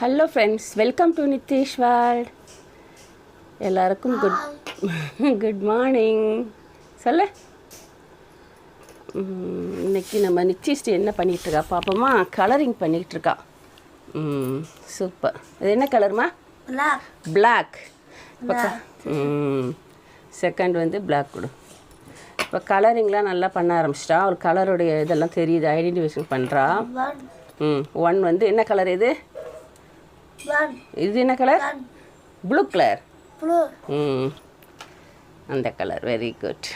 Hello friends welcome to Nithesh world எல்லாருக்கும் good good morning சொல்ல. இன்னைக்கு நம்ம நிச்சயிஸ்ட் என்ன பண்ணிகிட்டு இருக்கா பாப்போமா? கலரிங் பண்ணிகிட்டு இருக்கா ம் சூப்பர் அது என்ன கலர்மா பிளாக் இப்போ ம் செகண்ட் வந்து பிளாக் கொடு. இப்போ கலரிங்லாம் நல்லா பண்ண ஆரம்பிச்சிட்டா. ஒரு கலருடைய இதெல்லாம் தெரியுது. ஐடென்டிஃபிகேஷன் பண்ணுறா ம் ஒன் வந்து என்ன கலர் இது? இது என்ன கலர் ப்ளூ கலர் ம். அந்த colour very good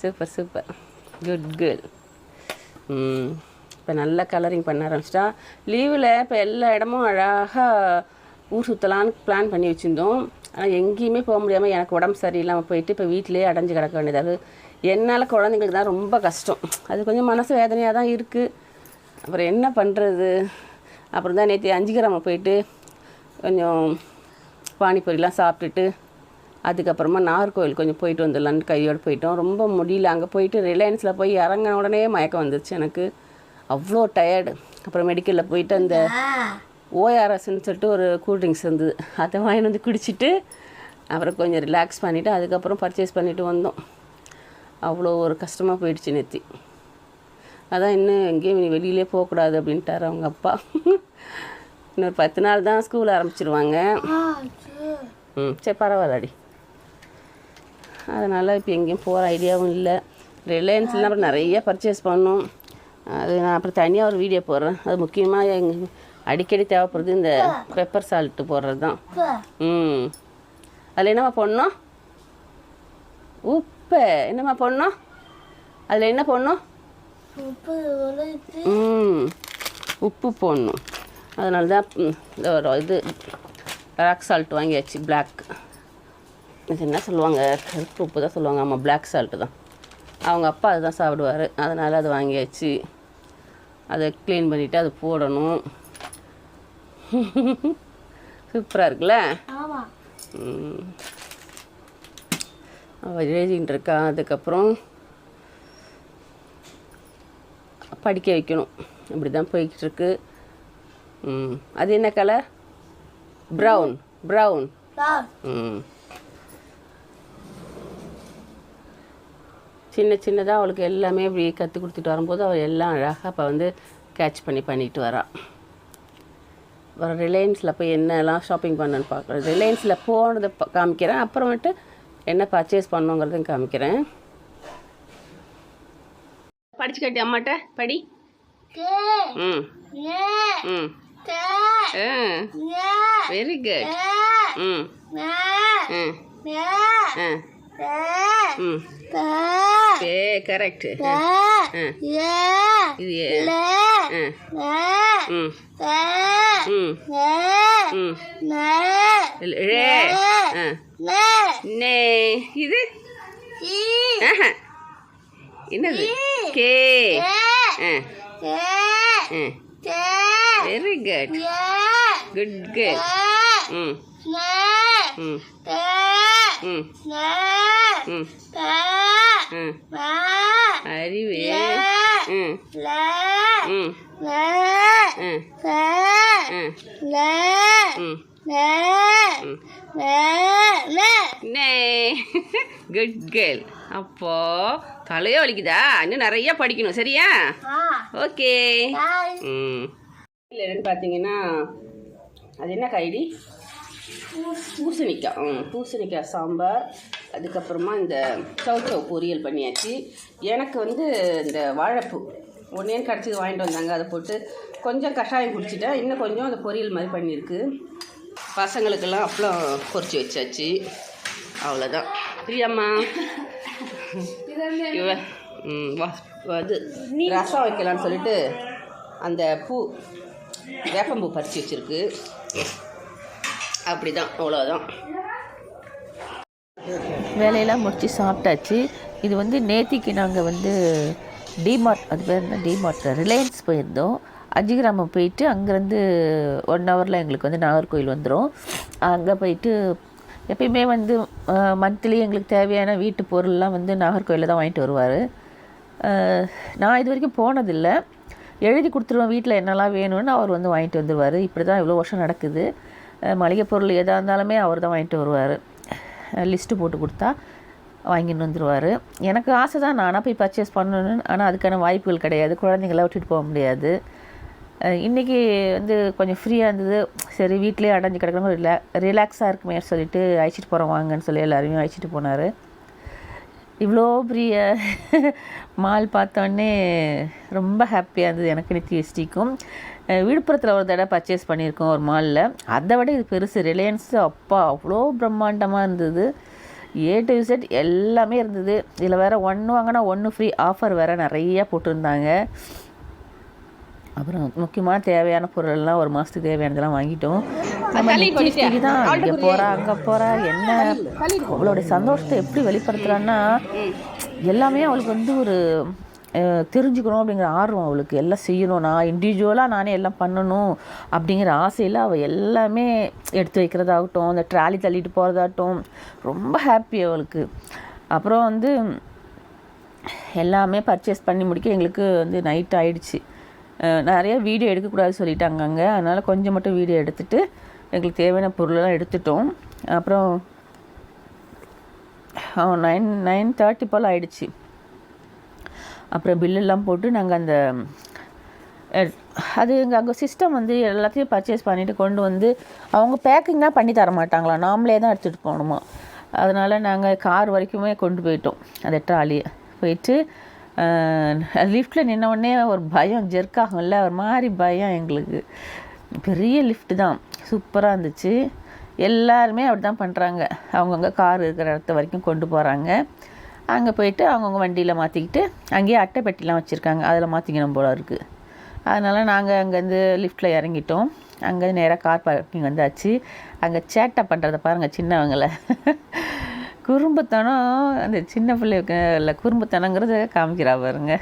super super good girl ம். இப்போ நல்லா கலரிங் பண்ண ஆரம்பிச்சிட்டா. லீவில் இப்போ எல்லா இடமும் அழகாக ஊர் சுற்றலான்னு பிளான் பண்ணி வச்சுருந்தோம். ஆனால் எங்கேயுமே போக முடியாமல் எனக்கு உடம்பு சரியில்லாமல் போயிட்டு இப்போ வீட்டிலேயே அடைஞ்சு கிடக்க வேண்டியது என்னால் குழந்தைங்களுக்கு தான் ரொம்ப கஷ்டம். அது கொஞ்சம் மனசு வேதனையாக தான் இருக்குது அப்புறம் என்ன பண்ணுறது அப்புறம் தான் நேற்று அஞ்சு கிராமம் போயிட்டு கொஞ்சம் பானிபூரிலாம் சாப்பிட்டுட்டு அதுக்கப்புறமா நாகர்கோவில் கொஞ்சம் போயிட்டு வந்துடலான்னு கையோடு போயிட்டோம். ரொம்ப முடியல. அங்கே போயிட்டு ரிலையன்ஸில் போய் இறங்கின உடனே மயக்கம் வந்துருச்சு எனக்கு. அவ்வளோ டயர்டு அப்புறம் மெடிக்கலில் போயிட்டு அந்த ஓஆர்எஸ்ன்னு சொல்லிட்டு ஒரு கூல்ட்ரிங்க்ஸ் இருந்தது. அதை வாங்கிட்டு வந்து குடிச்சிட்டு அப்புறம் கொஞ்சம் ரிலாக்ஸ் பண்ணிவிட்டு அதுக்கப்புறம் பர்ச்சேஸ் பண்ணிவிட்டு வந்தோம். அவ்வளோ ஒரு கஷ்டமாக போயிடுச்சு நேற்று அதான் இன்னும் எங்கேயும் நீ வெளியிலே போகக்கூடாது அப்படின்ட்டார் அவங்க அப்பா. இன்னொரு பத்து நாள் தான் ஸ்கூல் ஆரம்பிச்சிருவாங்க. ம் சரி பரவாயில்லடி அதனால் இப்போ எங்கேயும் போகிற ஐடியாவும் இல்லை. ரிலையன்ஸ்லாம் அப்புறம் நிறைய பர்ச்சேஸ் பண்ணும். அது நான் அப்புறம் தனியாக ஒரு வீடியோ போடுறேன். அது முக்கியமாக எங்கள் அடிக்கடி தேவைப்படுறது இந்த பெப்பர் சால்ட்டு போடுறது தான். ம். அதில் என்னம்மா போடணும்? உப்பு என்னம்மா போடணும்? அதில் என்ன போடணும்? உப்பு போடணும். அதனால தான் இந்த ஒரு இது ராக் சால்ட் வாங்கியாச்சு பிளாக் இது என்ன சொல்லுவாங்க? கருப்பு உப்பு தான் சொல்லுவாங்க. ஆமாம் பிளாக் சால்ட்டு தான். அவங்க அப்பா அதுதான் சாப்பிடுவார். அதனால் அது வாங்கியாச்சு. அதை க்ளீன் பண்ணிவிட்டு அது போடணும். சூப்பராக இருக்குல்ல. அவள் எழுதிட்டு இருக்கா? அதுக்கப்புறம் படிக்க வைக்கணும். இப்படி தான் போய்கிட்டு இருக்கு ம் அது என்ன கலர் ப்ரௌன் ப்ரௌன் ம். சின்ன சின்னதாக அவளுக்கு எல்லாமே இப்படி கற்றுக் கொடுத்துட்டு வரும்போது அவள் எல்லாம் அழகாக இப்போ வந்து கேட்ச் பண்ணி பண்ணிட்டு வரா. அப்புறம் ரிலையன்ஸில் போய் என்னெல்லாம் ஷாப்பிங் பண்ணேன்னு பார்க்குறேன் ரிலையன்ஸில் போனதை காமிக்கிறேன். அப்புறமேட்டு என்ன பர்ச்சேஸ் பண்ணோங்கிறதையும் காமிக்கிறேன். படிச்சு கட்டி அம்மாட்ட படி ம் ம் வெரி குட் ம் ஏ கரெக்ட் இது ஏ ம் ம் ம் ரே நே e ஆஹா. என்னது okay very good good good ம் ம் ம் ம் ம் அறிவு ம் ம் ம் ம் ம் ம் குட் கேர்ள் அப்போ தலையே வலிக்குதா? இன்னும் நிறைய படிக்கணும் சரியா? ஓகே ம். என்னன்னு பார்த்தீங்கன்னா அது என்ன கைடி? பூசணிக்காய் ம் பூசணிக்காய் சாம்பார். அதுக்கப்புறமா இந்த சவுச்சவ் பொரியல் பண்ணியாச்சு. எனக்கு வந்து இந்த வாழைப்பூ ஒன்றே கிடச்சி வாங்கிட்டு வந்தாங்க. அதை போட்டு கொஞ்சம் கஷாயம் குடிச்சிட்டேன். இன்னும் கொஞ்சம் அந்த பொரியல் மாதிரி பண்ணியிருக்கு. பசங்களுக்கெல்லாம் அப்பளம் பொரிச்சு வச்சாச்சு. அவ்வளோதான் பிரியம்மா இவ அது ரசம் வைக்கலான்னு சொல்லிட்டு அந்த பூ வேப்பம்பூ பறித்து வச்சுருக்கு அப்படி தான் அவ்வளோதான் வேலையெல்லாம் முடித்து சாப்பிட்டாச்சு இது வந்து நேத்திக்கு நாங்கள் வந்து டிமார்ட் அது பேர் என்ன டிமார்ட் ரிலையன்ஸ் போயிருந்தோம் அஞ்சு கிராமம் போயிட்டு அங்கேருந்து ஒன் ஹவரில் எங்களுக்கு வந்து நாகர்கோயில் வந்துடும் அங்கே போயிட்டு எப்பயுமே வந்து மந்த்லி எங்களுக்கு தேவையான வீட்டு பொருள்லாம் வந்து நாகர்கோயிலில் தான் வாங்கிட்டு வருவார். நான் இது வரைக்கும் போனதில்லை. எழுதி கொடுத்துருவோம் வீட்டில் என்னெல்லாம் வேணும்னு அவர் வந்து வாங்கிட்டு வந்துடுவார் இப்படி தான் இவ்வளோ வருஷம் நடக்குது. மளிகை பொருள் எதாக இருந்தாலுமே அவர் தான் வாங்கிட்டு வருவார். லிஸ்ட்டு போட்டு கொடுத்தா வாங்கிட்டு வந்துடுவார் எனக்கு ஆசை தான் நானாக போய் பர்ச்சேஸ் பண்ணணும்னு. ஆனால் அதுக்கான வாய்ப்புகள் கிடையாது. குழந்தைங்கள விட்டுட்டு போக முடியாது. இன்றைக்கி வந்து கொஞ்சம் ஃப்ரீயாக இருந்தது. சரி வீட்டிலே அடைஞ்சு கிடக்கிற மாதிரி இல்லை. ரிலாக்ஸாக இருக்குமே சொல்லிட்டு அழைச்சிட்டு போகிறோம் வாங்கன்னு சொல்லி எல்லாருமே அழைச்சிட்டு போனார். இவ்வளோ பெரிய மால் பார்த்தோன்னே ரொம்ப ஹாப்பியாக இருந்தது எனக்கு நித்யஸ்டிக்கும் விழுப்புரத்தில் ஒரு தடவை பர்ச்சேஸ் பண்ணியிருக்கோம் ஒரு மாலில் அதை விட இது பெருசு. ரிலையன்ஸ் அப்பா அவ்வளோ பிரம்மாண்டமாக இருந்தது. ஏ டு செட் எல்லாமே இருந்தது. இதில் வேறு ஒன்று வாங்கினா ஒன்று ஃப்ரீ ஆஃபர் வேறு நிறையா போட்டிருந்தாங்க. அப்புறம் முக்கியமான தேவையான பொருளெல்லாம் ஒரு மாதத்துக்கு தேவையானதெல்லாம் வாங்கிட்டோம். நம்ம நித்யஸ்ரீக்கு தான் இங்கே போகிறா அங்கே போகிறா என்ன? அவளுடைய சந்தோஷத்தை எப்படி வெளிப்படுத்துகிறான்னா எல்லாமே அவளுக்கு வந்து ஒரு தெரிஞ்சுக்கணும் அப்படிங்கிற ஆர்வம் அவளுக்கு. எல்லாம் செய்யணும். நான் இண்டிவிஜுவலாக நானே எல்லாம் பண்ணணும் அப்படிங்கிற ஆசையில் அவள் எல்லாமே எடுத்து வைக்கிறதாகட்டும் அந்த ட்ராலி தள்ளிட்டு போகிறதாகட்டும் ரொம்ப ஹாப்பி அவளுக்கு. அப்புறம் வந்து எல்லாமே பர்ச்சேஸ் பண்ணி முடிக்க எங்களுக்கு வந்து நைட் ஆயிடுச்சு. நிறைய வீடியோ எடுக்கக்கூடாது சொல்லிட்டாங்க அங்கே. அதனால் கொஞ்சம் மட்டும் வீடியோ எடுத்துகிட்டு எங்களுக்கு தேவையான பொருளெல்லாம் எடுத்துட்டோம். அப்புறம் நைன் நைன் தேர்ட்டி போல் ஆயிடுச்சு. அப்புறம் பில்லெல்லாம் போட்டு நாங்கள் அந்த அது எங்கள் அங்கே சிஸ்டம் வந்து எல்லாத்தையும் பர்ச்சேஸ் பண்ணிவிட்டு கொண்டு வந்து அவங்க பேக்கிங்லாம் பண்ணி தர மாட்டாங்களா? நாமளே தான் எடுத்துகிட்டு போகணுமா? அதனால் நாங்கள் கார் வரைக்குமே கொண்டு போயிட்டோம். அந்த ட்ராலியை போயிட்டு லிஃப்ட்டில் நின்ன உடனே ஒரு பயம் ஜெர்க் ஆகும்ல ஒரு மாதிரி பயம் எங்களுக்கு. பெரிய லிஃப்ட் தான். சூப்பராக இருந்துச்சு. எல்லாருமே அப்படி தான் பண்ணுறாங்க அவங்கவுங்க கார் இருக்கிற இடத்த வரைக்கும் கொண்டு போகிறாங்க அங்கே போயிட்டு அவங்கவுங்க வண்டியில் மாற்றிக்கிட்டு அங்கேயே அட்டை பெட்டிலாம் வச்சுருக்காங்க. அதில் மாற்றிக்கணும் போல இருக்குது அதனால் நாங்கள் அங்கேருந்து லிஃப்ட்டில் இறங்கிட்டோம். அங்கே நேராக கார் பார்க்கிங் வந்தாச்சு. அங்கே சேட்டை பண்ணுறத பாருங்கள் சின்னவங்கள. குறும்புத்தனம் அந்த சின்ன பிள்ளைக்கு இல்லை குறும்புத்தனங்கிறத காமிக்கிறா பாருங்க.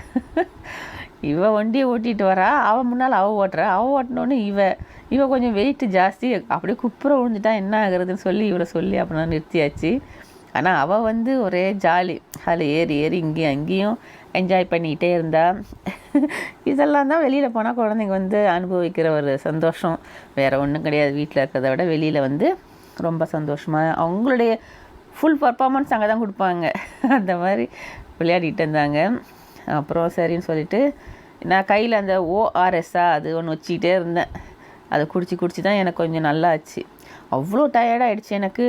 இவ வண்டியை ஓட்டிட்டு வரா அவள் முன்னால் அவள் ஓட்டுறா. அவள் ஓட்டினோன்னு இவள் இவள் கொஞ்சம் வெயிட் ஜாஸ்தி அப்படியே குப்புற விழுந்துட்டா என்ன ஆகுறதுன்னு சொல்லி இவளை சொல்லி அப்புறம் நிறுத்தியாச்சு. ஆனால் அவள் வந்து ஒரே ஜாலி அதில் ஏறி ஏறி இங்கேயும் அங்கேயும் என்ஜாய் பண்ணிக்கிட்டே இருந்தா. இதெல்லாம் தான் வெளியில் போனால் குழந்தைங்க வந்து அனுபவிக்கிற ஒரு சந்தோஷம். வேறு ஒன்றும் கிடையாது. வீட்டில் இருக்கிறத விட வெளியில் வந்து ரொம்ப சந்தோஷமாக அவங்களுடைய ஃபுல் பர்ஃபார்மன்ஸ் அங்கே தான் கொடுப்பாங்க. அந்த மாதிரி விளையாடிட்டு இருந்தாங்க. அப்புறம் சரின்னு சொல்லிட்டு நான் கையில் அந்த ஓஆர்எஸ்ஸா அது ஒன்று வச்சுக்கிட்டே இருந்தேன். அதை குடிச்சு குடிச்சு தான் எனக்கு கொஞ்சம் நல்லா ஆச்சு அவ்வளோ டயர்டாகிடுச்சு எனக்கு.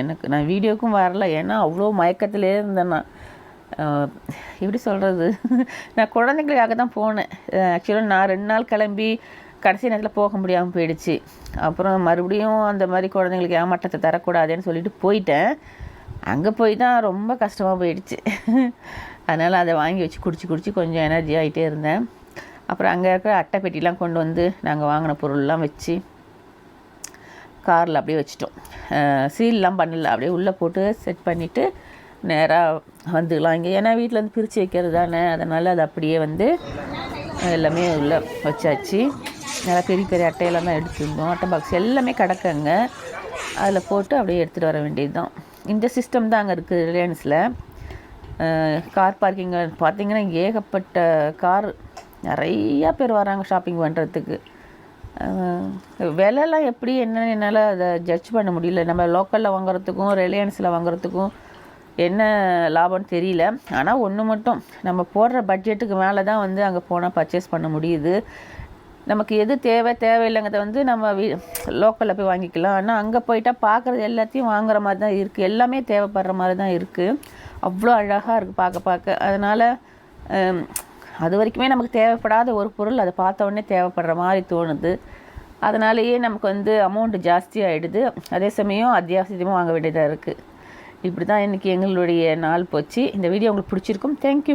எனக்கு நான் வீடியோக்கும் வரல. ஏன்னா அவ்வளோ மயக்கத்திலே இருந்தேன் நான். எப்படி சொல்கிறது நான் குழந்தைங்களுக்காக தான் போனேன். ஆக்சுவலாக நான் ரெண்டு நாள் கிளம்பி கடைசி நேரத்தில் போக முடியாமல் போயிடுச்சு. அப்புறம் மறுபடியும் அந்த மாதிரி குழந்தைங்களுக்கு ஏமாற்றத்தை தரக்கூடாதுன்னு சொல்லிட்டு போயிட்டேன். அங்கே போய் தான் ரொம்ப கஷ்டமாக போயிடுச்சு. அதனால் அதை வாங்கி வச்சு குடிச்சு குடிச்சு கொஞ்சம் எனர்ஜி ஆகிட்டே இருந்தேன். அப்புறம் அங்கே இருக்கிற அட்டை பெட்டிலாம் கொண்டு வந்து நாங்கள் வாங்கின பொருள்லாம் வச்சு காரில் அப்படியே வச்சிட்டோம். சீல்லாம் பண்ணல. அப்படியே உள்ளே போட்டு செட் பண்ணிவிட்டு நேராக வந்துக்கலாம் இங்கே. ஏன்னா வீட்டில் வந்து பிரித்து வைக்கிறது தானே. அதனால் அது அப்படியே வந்து எல்லாமே உள்ளே வச்சாச்சு. நல்லா பெரிய பெரிய அட்டையெல்லாம் தான் எடுத்துருந்தோம். அட்டை பாக்ஸ் எல்லாமே கிடக்குங்க. அதில் போட்டு அப்படியே எடுத்துகிட்டு வர வேண்டியது தான் இந்த சிஸ்டம் தான் அங்கே இருக்குது ரிலையன்ஸில் கார் பார்க்கிங் பார்த்தீங்கன்னா ஏகப்பட்ட கார் நிறையா பேர் வராங்க ஷாப்பிங் பண்ணுறதுக்கு விலைலாம் எப்படி என்னன்னு என்னால் அதை ஜட்ஜ் பண்ண முடியல. நம்ம லோக்கலில் வாங்குறதுக்கும் ரிலையன்ஸில் வாங்குறதுக்கும் என்ன லாபம்னு தெரியல. ஆனால் ஒன்று மட்டும் நம்ம போடுற பட்ஜெட்டுக்கு மேலே தான் வந்து அங்கே போனால் பர்ச்சேஸ் பண்ண முடியுது. நமக்கு எது தேவை தேவையில்லைங்கிறத வந்து நம்ம வீ லோக்கலில் போய் வாங்கிக்கலாம். ஆனால் அங்கே போயிட்டா பார்க்குறது எல்லாத்தையும் வாங்குற மாதிரி தான் இருக்குது எல்லாமே தேவைப்படுற மாதிரி தான் இருக்குது அவ்வளோ அழகாக இருக்குது பார்க்க பார்க்க. அதனால் அது வரைக்குமே நமக்கு தேவைப்படாத ஒரு பொருள் அதை பார்த்த உடனே தேவைப்படுற மாதிரி தோணுது. அதனாலேயே நமக்கு வந்து அமௌண்ட்டு ஜாஸ்தி ஆகிடுது அதே சமயம் அத்தியாவசியமாக வாங்க வேண்டியதாக இருக்குது இப்படி தான் இன்றைக்கி எங்களுடைய நாள் போச்சு. இந்த வீடியோ உங்களுக்கு பிடிச்சிருக்கும். தேங்க்யூ